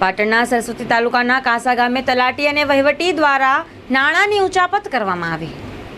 પાટણના સરસ્વતી તાલુકાના કાંસા ગામે તલાટી અને વહીવટી દ્વારા નાણાંની ઉચાપત કરવામાં આવી.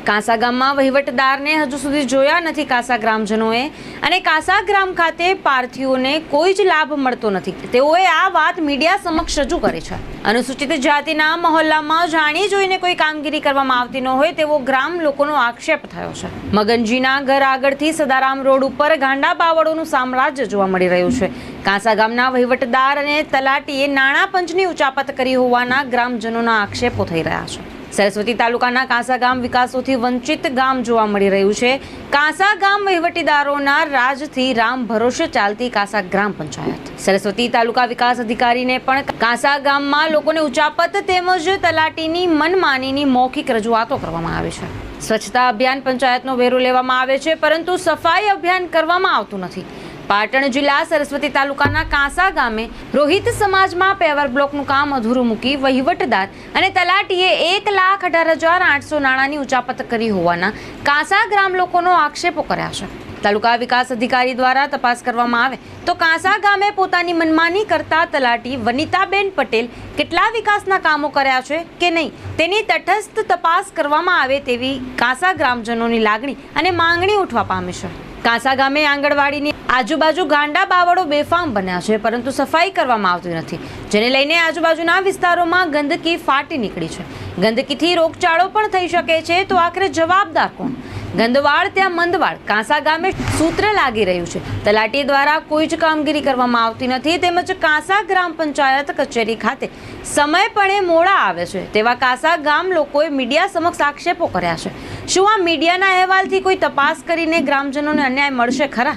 કાંસા ગામમાં વહીવટદારને હજુ સુધી જોયા નથી કાંસા ગ્રામજનોએ અને કાંસા ગ્રામ ખાતે પાર્થીઓને કોઈ જ લાભ મળતો નથી. તેઓએ આ વાત મીડિયા સમક્ષ રજૂ કરી છે. અનુસૂચિત જાતિના મહોલ્લામાં જાણી જોઈને કોઈ કામગીરી કરવામાં આવતી ન હોય તેવો ગ્રામ લોકોનો આક્ષેપ થયો છે. મગનજીના ઘર આગળથી સદારામ રોડ ઉપર ગાંડા બાવળોનું સામ્રાજ્ય જોવા મળી રહ્યું છે. કાંસા ગામના વહીવટદાર અને તલાટીએ નાણાં પંચની ઉચાપત કરી હોવાના ગ્રામજનોના આક્ષેપો થઈ રહ્યા છે. સરસ્વતી તાલુકાના કાંસા ગામ વિકાસોથી વંચિત ગામ જોવા મળી રહ્યું છે. કાંસા ગામ વહીવટીદારોના રાજથી રામ ભરોસે ચાલતી કાંસા ગ્રામ પંચાયત. સરસ્વતી તાલુકા વિકાસ અધિકારીને પણ કાંસા ગામમાં લોકોને ઉચાપત તેમજ તલાટીની મનમાનીની મૌખિક રજૂઆતો કરવામાં આવે છે. સ્વચ્છતા અભિયાન પંચાયતનો વેરો લેવામાં આવે છે, પરંતુ સફાઈ અભિયાન કરવામાં આવતું નથી. પાટણ જિલ્લા સરસ્વતી તાલુકાના કાંસા ગામે રોહિત સમાજમાં પેવર બ્લોકનું કામ અધૂરું મૂકી વહીવટદાર અને તલાટીએ એક લાખ અઢાર હજાર આઠસો નાણાંની ઉચાપત કરી હોવાના કાંસા ગ્રામ લોકોનો આક્ષેપો કર્યા છે. તાલુકા વિકાસ અધિકારી દ્વારા તપાસ કરવામાં આવે તો કાંસા ગામે પોતાની મનમાની કરતા તલાટી વનિતાબેન પટેલ કેટલા વિકાસના કામો કર્યા છે કે નહીં તેની તટસ્થ તપાસ કરવામાં આવે તેવી કાંસા ગ્રામજનોની લાગણી અને માંગણી ઉઠવા પામી છે. કાંસા ગામે આંગણવાડીની આજુબાજુ ગાંડા બાવળો બેફામ બન્યા છે, પરંતુ સફાઈ કરવામાં આવતી નથી. જેને લઈને આજુબાજુના વિસ્તારોમાં ગંદકી ફાટી નીકળી છે. ગંદકીથી રોગચાળો પણ થઈ શકે છે, તો આખરે જવાબદાર કોણ? ગંદવાડ ત્યાં મંદવાડ કાંસા ગામે સૂત્ર લાગી રહ્યું છે. તલાટી દ્વારા કોઈ જ કામગીરી કરવામાં આવતી નથી, તેમજ કાંસા ગ્રામ પંચાયત કચેરી ખાતે સમયપણે મોડા આવે છે, તેવા કાંસા ગામ લોકોએ મીડિયા સમક્ષ આક્ષેપો કર્યા છે. શું આ મીડિયાના અહેવાલથી કોઈ તપાસ કરીને ગ્રામજનોને અન્યાય મળશે ખરા?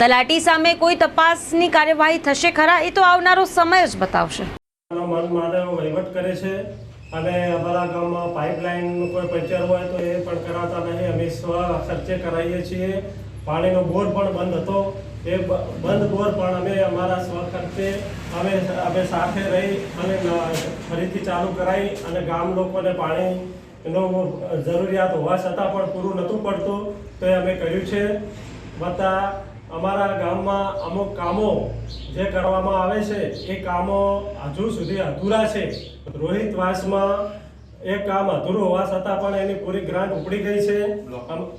તલાટી સામે કોઈ તપાસની કાર્યવાહી થશે ખરા? એ તો આવનારો સમય જ બતાવશે. મન માટે વહીવટ કરે છે અને અમારા ગામમાં પાઇપલાઇન કોઈ પંચર હોય તો એ પણ કરાવતા નહીં. અમે સ્વ ખર્ચે કરાવીએ છીએ. પાણીનો બોર પણ બંધ હતો. એ બંધ બોર પણ અમે અમારા સ્વ ખર્ચે અમે અમે સાથે રહી અને ફરીથી ચાલુ કરાવી અને ગામ લોકોને પાણીનો જરૂરિયાત હોવા છતાં પણ પૂરું નહોતું પડતું. તો એ અમે કર્યું છે. વત્તા અમારા ગામમાં અમુક કામો જે કરવામાં આવે છે એ કામો હજુ સુધી અધૂરા છે. રોહિતવાસમાં એ કામ અધૂરું હોવા છતાં પણ એની પૂરી ગ્રાન્ટ ઉપડી ગઈ છે.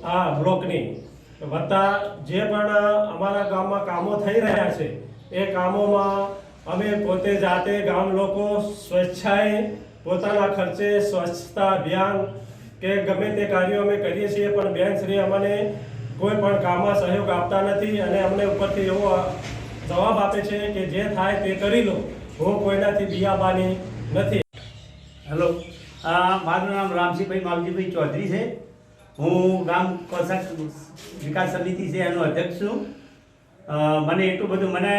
આ બ્લોકની. વત્તા જે પણ અમારા ગામમાં કામો થઈ રહ્યા છે એ કામોમાં અમે પોતે જાતે ગામ લોકો સ્વેચ્છાએ પોતાના ખર્ચે સ્વચ્છતા અભિયાન કે ગમે તે કાર્યો અમે કરીએ છીએ, પણ બેન શ્રી અમને કોઈ પણ કામમાં સહયોગ આપતા નથી અને અમને ઉપરથી એવો જવાબ આપે છે કે જે થાય તે કરી લો. હું કોઈનાથી બિયાબાની નથી. હેલો મારું નામ રામસિંહભાઈ માવજીભાઈ ચૌધરી છે. હું ગામ કોસાક વિકાસ સમિતિ છે, એનો અધ્યક્ષ છું. મને એટલું બધું, મને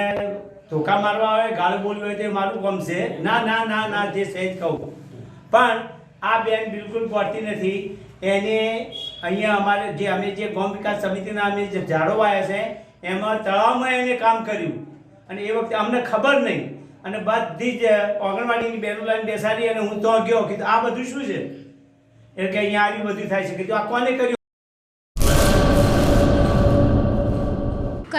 ધોકા મારવા આવે, ગાળ બોલવી હોય તે મારું છે ના ના ના ના, જે સહેજ કહું. પણ આ બેન બિલકુલ પડતી નથી. એને અહીંયા અમારે જે, અમે જે ગૌ વિકાસ સમિતિના અમે જે ઝાડો વાયા છે, એમાં તળાવમાં એને કામ કર્યું. અને એ વખતે અમને ખબર નહીં. અને બધી જ આંગણવાડીની બેનો લાઈન બેસાડી અને હું તો ગયો. કીધું, આ બધું શું છે? એટલે કે, અહીંયા આવી બધું થાય છે. કીધું, આ કોને કર્યું?